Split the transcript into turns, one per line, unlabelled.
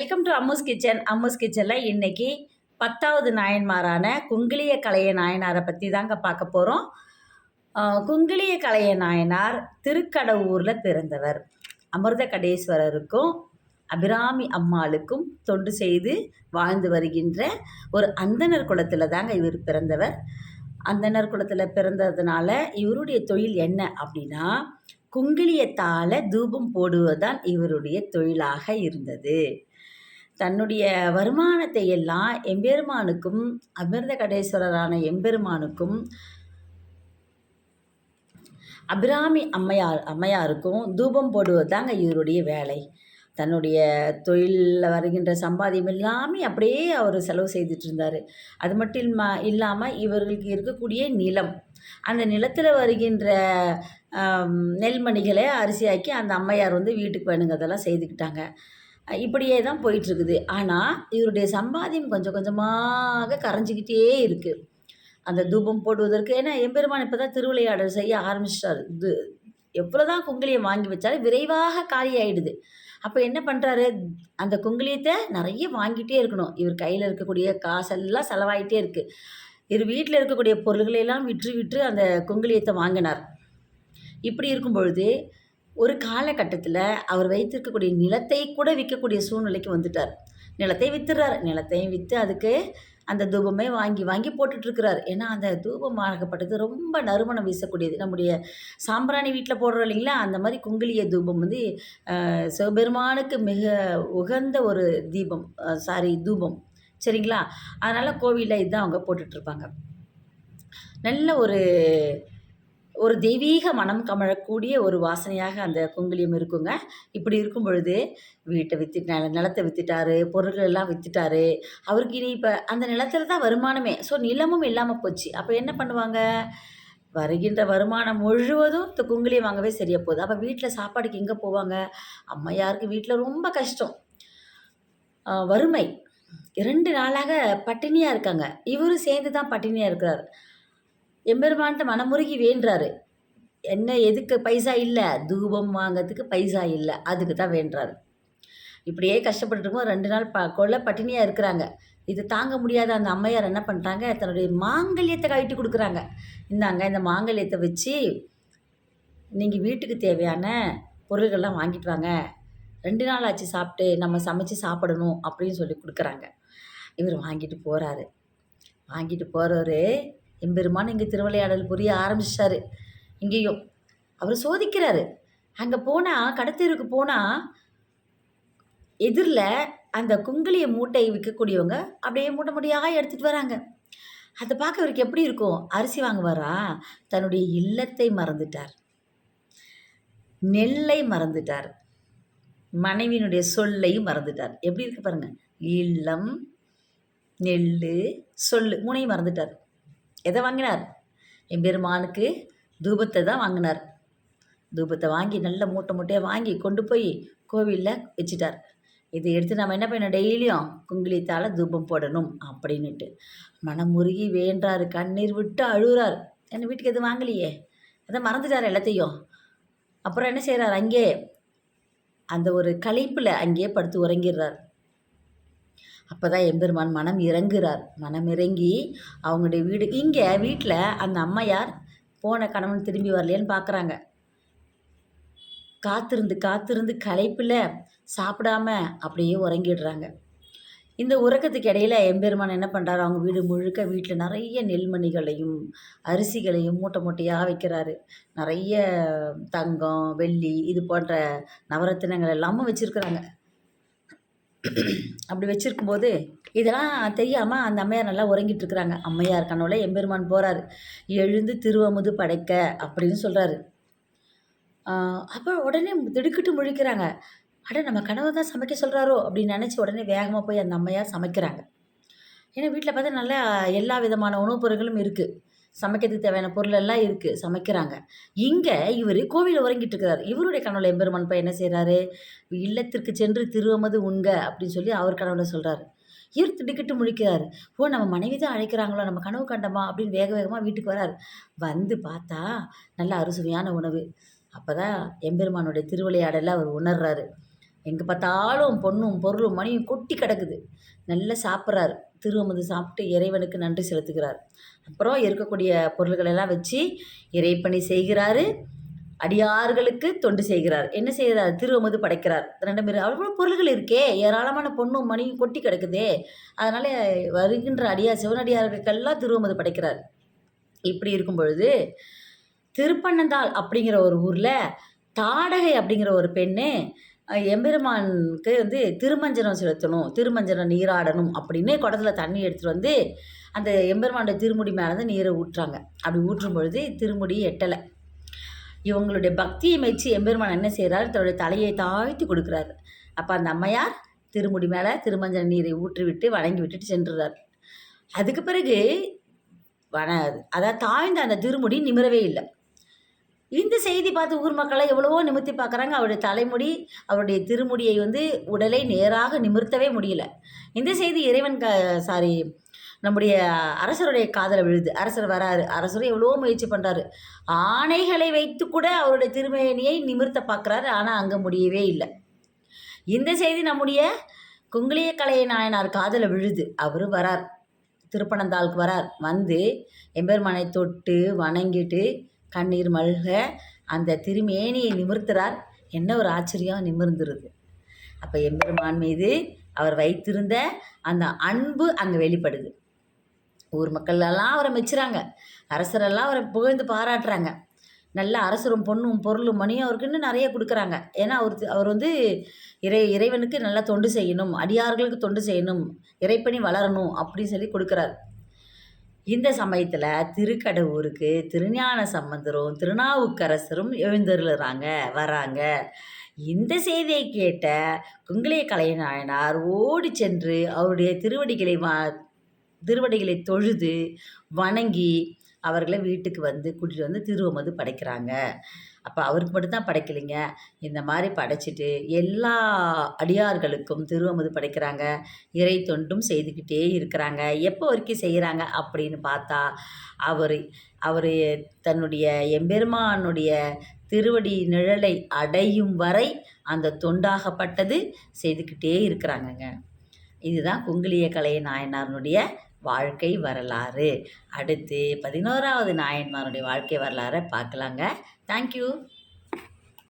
Welcome to Ammu's kitchen Ammu's கிச்சனில் இன்னைக்கு பத்தாவது நாயன்மாரான குங்கிலிய கலைய நாயனாரை பற்றி தாங்க பார்க்க போகிறோம் குங்கிலிய கலைய நாயனார் திருக்கடவுரில் பிறந்தவர். அமிர்த கடேஸ்வரருக்கும் அபிராமி அம்மாளுக்கும் தொண்டு செய்து வாழ்ந்து வருகின்ற ஒரு அந்தணர் குலத்தில் தாங்க இவர் பிறந்தவர். அந்தணர் குலத்தில் பிறந்ததுனால இவருடைய தொழில் என்ன அப்படின்னா குங்கிலியத்தால் தூபம் போடுவதுதான் இவருடைய தொழிலாக இருந்தது. தன்னுடைய வருமானத்தை எல்லாம் எம்பெருமானுக்கும் அமிர்த கடேஸ்வரரான எம்பெருமானுக்கும் அபிராமி அம்மையார் அம்மையாருக்கும் தூபம் போடுவது தாங்க இவருடைய வேலை. தன்னுடைய தொழிலில் வருகின்ற சம்பாதியம் எல்லாமே அப்படியே அவர் செலவு செய்துட்டு இருந்தார் அது மட்டும் இல்லாம இல்லாமல் இவர்களுக்கு இருக்கக்கூடிய நிலம். அந்த நிலத்தில் வருகின்ற நெல்மணிகளை அரிசியாக்கி அந்த அம்மையார் வந்து வீட்டுக்கு வேணுங்கிறதெல்லாம் செய்துக்கிட்டாங்க. இப்படியே தான் போயிட்டுருக்குது ஆனால் இவருடைய சம்பாதியம் கொஞ்சம் கொஞ்சமாக கரைஞ்சிக்கிட்டே இருக்குது அந்த தூபம் போடுவதற்கு ஏன்னா எம்பெருமான் இப்போ தான் திருவிளையாடல் செய்ய ஆரம்பிச்சிட்டார். இது எவ்வளோ தான் குங்குலியம் வாங்கி வச்சாலும் விரைவாக காலியாயிடுது. அப்போ என்ன பண்ணுறாரு அந்த குங்குலியத்தை நிறைய வாங்கிட்டே இருக்கணும். இவர் கையில் இருக்கக்கூடிய காசெல்லாம் செலவாயிட்டே இருக்குது இவர் வீட்டில் இருக்கக்கூடிய பொருள்களையெல்லாம் விற்று விற்று அந்த குங்குலியத்தை வாங்கினார். இப்படி இருக்கும் பொழுது ஒரு காலகட்டத்தில் அவர் வைத்திருக்கக்கூடிய நிலத்தை கூட விற்கக்கூடிய சூழ்நிலைக்கு வந்துட்டார். நிலத்தை விற்றுறாரு நிலத்தையும் விற்று அதுக்கு அந்த தூபமே வாங்கி வாங்கி போட்டுட்ருக்கிறார். ஏன்னா அந்த தூபம் ஆகப்பட்டது ரொம்ப நறுமணம் வீசக்கூடியது. நம்முடைய சாம்பிராணி வீட்டில் போடுறோம் இல்லைங்களா? அந்த மாதிரி குங்கிலிய தூபம் வந்து சிவபெருமானுக்கு மிக உகந்த ஒரு தீபம் சாரி தூபம். சரிங்களா? அதனால் கோவிலில் இதுதான் அவங்க போட்டுட்ருப்பாங்க. நல்ல ஒரு ஒரு தெய்வீக மனம் கமழக்கூடிய ஒரு வாசனையாக அந்த குங்குலியம் இருக்குங்க. இப்படி இருக்கும் பொழுது வீட்டை வித்து நில நிலத்தை வித்துட்டாரு பொருட்கள் எல்லாம் வித்துட்டாரு. அவருக்கு இனி இப்போ அந்த நிலத்துல தான் வருமானமே. ஸோ நிலமும் இல்லாமல் போச்சு. அப்போ என்ன பண்ணுவாங்க? வருகின்ற வருமானம் முழுவதும் இந்த குங்குலியம் வாங்கவே சரியாக போகுது. அப்போ வீட்டில் சாப்பாடுக்கு எங்கே போவாங்க? அம்மையாருக்கு வீட்டில் ரொம்ப கஷ்டம். வறுமை. இரண்டு நாளாக பட்டினியாக இருக்காங்க. இவரும் சேர்ந்து தான் பட்டினியாக இருக்கிறார். எம்பெருமான்ட்ட மனமுருகி வேண்டுறாரு. என்ன எதுக்கு? பைசா இல்லை. தூபம் வாங்கிறதுக்கு பைசா இல்லை. அதுக்கு தான் வேண்டுறாரு. இப்படியே கஷ்டப்பட்டு ரெண்டு நாள் ப கொள்ள பட்டினியாக இருக்கிறாங்க. இது தாங்க முடியாத அந்த அம்மையார் என்ன பண்ணுறாங்க தன்னுடைய மாங்கல்யத்தை கழட்டி கொடுக்குறாங்க. இந்தாங்க இந்த மாங்கல்யத்தை வச்சு நீங்கள் வீட்டுக்கு தேவையான பொருள்கள்லாம் வாங்கிட்டு வாங்க. ரெண்டு நாள் ஆச்சு சாப்பிட்டு நம்ம சமைச்சு சாப்பிடணும் அப்படின்னு சொல்லி கொடுக்குறாங்க. இவர் வாங்கிட்டு போகிறாரு வாங்கிட்டு போகிறவர் எம்பெருமான் இங்கே திருவிளையாடல் புரிய ஆரம்பிச்சிட்டாரு இங்கேயும் அவர் சோதிக்கிறாரு. அங்கே போனால் கடத்தேருக்கு போனால் எதிரில் அந்த குங்கிலிய மூட்டை விற்கக்கூடியவங்க அப்படியே மூட்டை மூட்டையாக எடுத்துகிட்டு வராங்க. அதை பார்க்க அவருக்கு எப்படி இருக்கும்? அரிசி வாங்குவாரா? தன்னுடைய இல்லத்தை மறந்துட்டார். நெல்லை மறந்துட்டார். மனைவியினுடைய சொல்லையும் மறந்துட்டார். எப்படி இருக்கு பாருங்க. இல்லம் நெல் சொல்லு மூனையும் மறந்துட்டார். எதை வாங்கினார்? எம்பெருமானுக்கு தூபத்தை தான் வாங்கினார். தூபத்தை வாங்கி நல்ல மூட்டை மூட்டையாக வாங்கி கொண்டு போய் கோவிலில் வச்சிட்டார். இதை எடுத்து நம்ம என்ன பண்ணணும்? டெய்லியும் குங்கிலித்தால் தூபம் போடணும் அப்படின்னுட்டு. மனம் முருகி வேண்டாரு கண்ணீர் விட்டு அழுகுறார் என்ன வீட்டுக்கு எதுவும் வாங்கலையே? அதை மறந்துட்டார் எல்லாத்தையும். அப்புறம் என்ன செய்கிறார் அங்கே அந்த ஒரு களைப்பில் அங்கேயே படுத்து உறங்கிடுறார். அப்போ தான் எம்பெருமான் மனம் இறங்குறார். மனம் இறங்கி அவங்களுடைய வீடு இங்கே வீட்டில் அந்த அம்மையார் போன கணவன் திரும்பி வரலையேன்னு பார்க்குறாங்க காத்திருந்து காத்திருந்து களைப்பில் சாப்பிடாம அப்படியே உறங்கிடுறாங்க. இந்த உறக்கத்துக்கு இடையில எம்பெருமான் என்ன பண்ணுறாரு அவங்க வீடு முழுக்க வீட்டில் நிறைய நெல்மணிகளையும் அரிசிகளையும் மூட்டை மூட்டையாக வைக்கிறாரு. நிறைய தங்கம் வெள்ளி இது போன்ற நவரத்தினங்கள் எல்லாமும் வச்சுருக்குறாங்க. அப்படி வச்சுருக்கும்போது இதெல்லாம் தெரியாமல் அந்த அம்மையார் நல்லா உறங்கிட்டு இருக்கிறாங்க. அம்மையார் கனவுல எம்பெருமான் போகிறாரு எழுந்து திருவமுது படைக்க அப்படின்னு சொல்கிறாரு அப்போ உடனே திடுக்கிட்டு முழிக்கிறாங்க. அட நம்ம கனவு தான் சமைக்க சொல்கிறாரோ அப்படின்னு நினச்சி உடனே வேகமாக போய் அந்த அம்மையார் சமைக்கிறாங்க. ஏன்னா வீட்டில் பார்த்தா நல்லா எல்லா விதமான உணவுப் பொருட்களும் இருக்குது சமைக்கிறதுக்கு தேவையான பொருள் எல்லாம் இருக்குது சமைக்கிறாங்க. இங்கே இவர் கோவிலில் உறங்கிட்டு இருக்கிறார் இவருடைய கனவுல எம்பெருமான் பையன் என்ன செய்கிறாரு இல்லத்திற்கு சென்று திருவமது உண்க அப்படின்னு சொல்லி அவர் கனவுல சொல்கிறாரு இவர் திடுக்கிட்டு முழிக்கிறார். ஓ நம்ம மனைவி தான் அழைக்கிறாங்களோ? நம்ம கனவு கண்டமா? அப்படின்னு வேக வேகமாக வீட்டுக்கு வரார். வந்து பார்த்தா நல்ல அறுசுவையான உணவு. அப்போ தான் எம்பெருமானுடைய திருவிளையாடலை அவர் உணர்றாரு. எங்கே பார்த்தாலும் பொண்ணும் பொருளும் மணியும் கொட்டி கிடக்குது. நல்லா சாப்பிட்றாரு. திருவமுது சாப்பிட்டு இறைவனுக்கு நன்றி செலுத்துகிறார். அப்புறம் இருக்கக்கூடிய பொருள்களெல்லாம் வச்சு இறைப்பணி செய்கிறாரு. அடியார்களுக்கு தொண்டு செய்கிறார். என்ன செய்கிறார்? திருவமுது படைக்கிறார். ரெண்டு பேர் அவ்வளோ பொருள்கள் இருக்கே. ஏராளமான பொண்ணும் மணியும் கொட்டி கிடக்குதே. அதனால் வருகின்ற அடியார் சிவனடியார்களுக்கெல்லாம் திருவமுது படைக்கிறார். இப்படி இருக்கும் பொழுது திருப்பண்ணந்தாள் அப்படிங்கிற ஒரு ஊரில் தாடகை அப்படிங்கிற ஒரு பெண்ணு எம்பெருமானுக்கு வந்து திருமஞ்சனம் செலுத்தணும் திருமஞ்சனம் நீராடணும் அப்படின்னு குடத்துல தண்ணி எடுத்துகிட்டு வந்து அந்த எம்பெருமானுடைய திருமுடி மேலே வந்து நீரை ஊற்றுறாங்க. அப்படி ஊற்றும் பொழுது திருமுடி எட்டலை. இவங்களுடைய பக்தியை மெச்சி எம்பெருமான் என்ன செய்கிறார் தன்னுடைய தலையை தாழ்த்தி கொடுக்குறாரு. அப்போ அந்த அம்மையார் திருமுடி மேலே திருமஞ்சன நீரை ஊற்றிவிட்டு வணங்கி விட்டுட்டு சென்றுறார். அதுக்கு பிறகு வன அதாவது தாழ்ந்த அந்த திருமுடி நிமிரவே இல்லை. இந்த செய்தி பார்த்து ஊர் மக்களை எவ்வளவோ நிமிர்த்தி பார்க்குறாங்க. அவருடைய தலைமுடி அவருடைய திருமுடியை வந்து உடலை நேராக நிமிர்த்தவே முடியல. இந்த செய்தி இறைவன் க சாரி நம்முடைய அரசருடைய காதலை விழுது. அரசர் வராரு. அரசரும் எவ்வளவோ முயற்சி பண்ணுறாரு ஆணைகளை வைத்து கூட அவருடைய திருமேனியை நிமிர்த்த பார்க்குறாரு. ஆனால் அங்கே முடியவே இல்லை. இந்த செய்தி நம்முடைய குங்குளிய கலைய நாயனார் காதலை விழுது. அவர் வரார். திருப்பனந்தாளுக்கு வரார். வந்து எம்பெருமானை தொட்டு வணங்கிட்டு கண்ணீர் மல்க அந்த திருமேனியை நிமிர்த்துறார். என்ன ஒரு ஆச்சரியம் நிமிர்ந்துருது. அப்போ எம்பெருமான் மீது அவர் வைத்திருந்த அந்த அன்பு அங்கே வெளிப்படுது. ஊர் மக்களெல்லாம் அவரை மெச்சுறாங்க. அரசரெல்லாம் அவரை புகழ்ந்து பாராட்டுறாங்க. நல்ல அரசரும் பொண்ணும் பொருளும் மணியும் அவருக்குன்னு நிறைய கொடுக்குறாங்க. ஏன்னா அவர் அவர் வந்து இறை இறைவனுக்கு நல்லா தொண்டு செய்யணும் அடியார்களுக்கு தொண்டு செய்யணும் இறைப்பணி வளரணும் அப்படின்னு சொல்லி கொடுக்குறாரு. இந்த சமயத்தில் திருக்கடவுருக்கு திருஞான சம்பந்தரும் திருநாவுக்கரசரும் எழுந்தருளுறாங்க வராங்க. இந்த செய்தியை கேட்ட குங்கிலிய கலைநாயனார் ஓடி சென்று அவருடைய திருவடிகளை வா திருவடிகளை தொழுது வணங்கி அவர்களை வீட்டுக்கு வந்து கூட்டிகிட்டு வந்து திருவமது படைக்கிறாங்க. அப்போ அவருக்கு மட்டும்தான் படைக்கலைங்க. இந்த மாதிரி படைச்சிட்டு எல்லா அடியார்களுக்கும் திருவமுது படைக்கிறாங்க. இறை தொண்டும் செய்துக்கிட்டே இருக்கிறாங்க. எப்போ வரைக்கும் செய்கிறாங்க அப்படின்னு பார்த்தா அவர் அவர் தன்னுடைய எம்பெருமானுடைய திருவடி நிழலை அடையும் வரை அந்த தொண்டாகப்பட்டது செய்துக்கிட்டே இருக்கிறாங்கங்க. இதுதான் குங்கிலிய கலை நாயனாருடைய வாழ்க்கை வரலாறு. அடுத்து பதினோராவது நாயன்மாருடைய வாழ்க்கை வரலாறை பார்க்கலாங்க. தேங்க்யூ